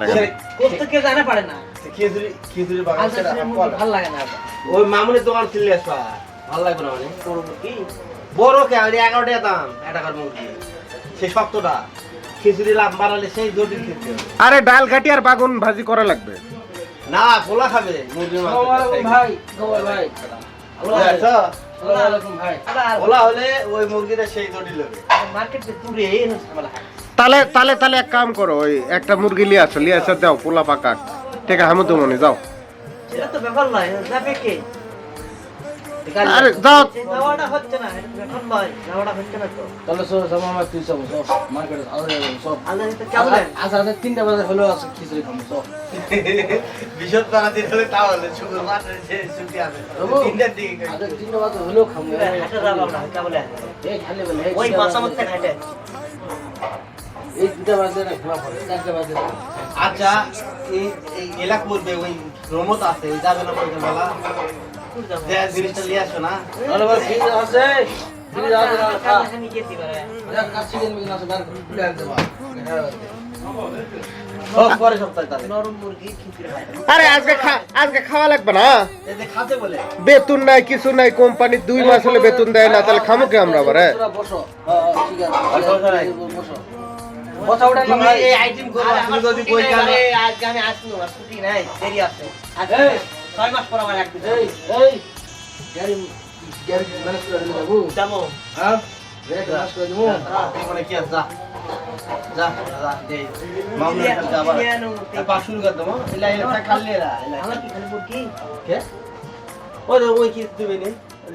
দেখেন। জানা পারে না। খিচুড়ি খিচুড়ি বাগান সেটা ছেড়ে মুরগি কলা। ভালো লাগে না ওই মামুনের দোকান ছিল ভালো লাগবে না মানে। কি? বড় কে ওই এগারো টাকা দাম এক টাকার মুরগি। সেই শক্তটা। খিচুড়ি লাভ বাড়ালে সেই জটিল খেতে আরে ডাল ঘাটি আর বাগুন ভাজি করা লাগবে। না পোলা খাবে ভাই পোলা হলে ওই মুরগিটা সেই জটিল হবে। মার্কেটে তুলে এই ঝামেলা তাহলে তাহলে তাহলে এক কাম করো ওই একটা মুরগি লিয়ে আসো লিয়ে আসো দাও পোলা পাকা। ঠিক আছে হামু তো মনে যাও। আরে যাও তিনটা বাজে হলেও আছে খিচুড়ি খাব সব। বিশদ হলে ছুটি আছে। তিনটার দিকে তিনটা বাজে হলেও খাব। এই খালি বলে ওই মধ্যে আচ্ছা এই এই এলাকা ওই রমত আছে যাবে না বলতে বলা। জিনিসটা নিয়ে আসো না। আরে আছে আজকে আজকে খাওয়া লাগবে না? বেতন নাই কিছু নাই কোম্পানি দুই মাস হলে বেতন দেয় না তাহলে খামো কি আমরা আবার বসা উঠে তুমি এই আইটেম করবা তুমি যদি বই কানে আজকে আমি আসব আর ছুটি নাই দেরি আছে। আজকে এই। ছয় মাস পর আমার একদিন এই এই। গাড়ি গাড়ি ম্যানেজ করে দিলে বাবু? যাব। হ্যাঁ? গাড়ি ম্যানেজ করে দিবো? মানে কি আছে যা। যা যা দে। মামলা করতে আবার পা শুরু করে দেবো। এলা এলা খালি এলা এলা আমার কি খালি মুরগি কে? ওই ওই কি দিবি নি?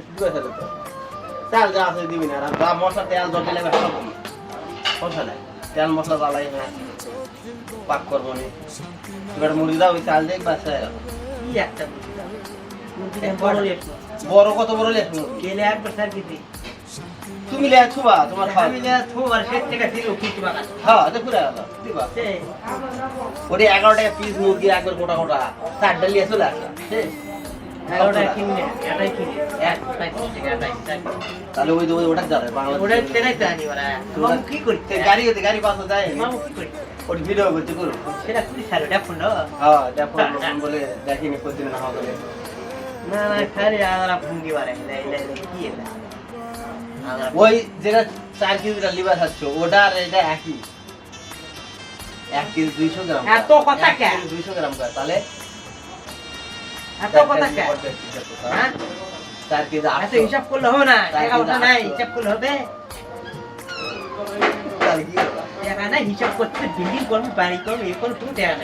দিবে তাহলে তো চাল যা আছে দিবি না আর মশলা তেল সব তেল মশলা জ্বালাই না। পাক করব নি। এবার মুরগি দাও ওই চাল দেখ বাস হয়ে কি একটা বড় কত বড় লেখ গেলে একবার স্যার দিদি তুমি লে ছুবা তোমার খাওয়া। আমি যা থোবার সে থেকে দিল কিছু বাগান হ্যাঁ দেখো গেল দিবা। সে। ওটা এগারো টাকা পিস মুরগি একবার গোটা গোটা। চারটা লিয়ে চলে আসা। এগারোটা তাহলে ওই ওই ওটা যাবে বাংলাদেশ ওটা ট্রেনে জানি ওরা। মামু কি করতে গাড়ি গাড়ি পাশে যায় মামু কি করতে ওটি ভিডিও করতে করো সেটা কুড়ি সাল ওটা না হ্যাঁ দেখো বলে দেখিনি প্রতিদিন না হবে না খালি আগারা ভুঙ্গি বারে লাই লাই কি এটা? ওই যেটা চার কেজিটা লিভার খাচ্ছ ওটা আর এটা একই। এক কেজি দুইশো গ্রাম। এত কথা কে? দুইশো গ্রাম করে তাহলে এত কথা কে হ্যাঁ চার কেজি এত আটশো হিসাব করলে হবে না তাই টাকা ওঠা কিন্তু নাই আটশো। হিসাব করলে হবে তাহলে কি হবে? টাকা নাই হিসাব করতে বিল্ডিং করব বাড়ি করব এ করব টাকা নাই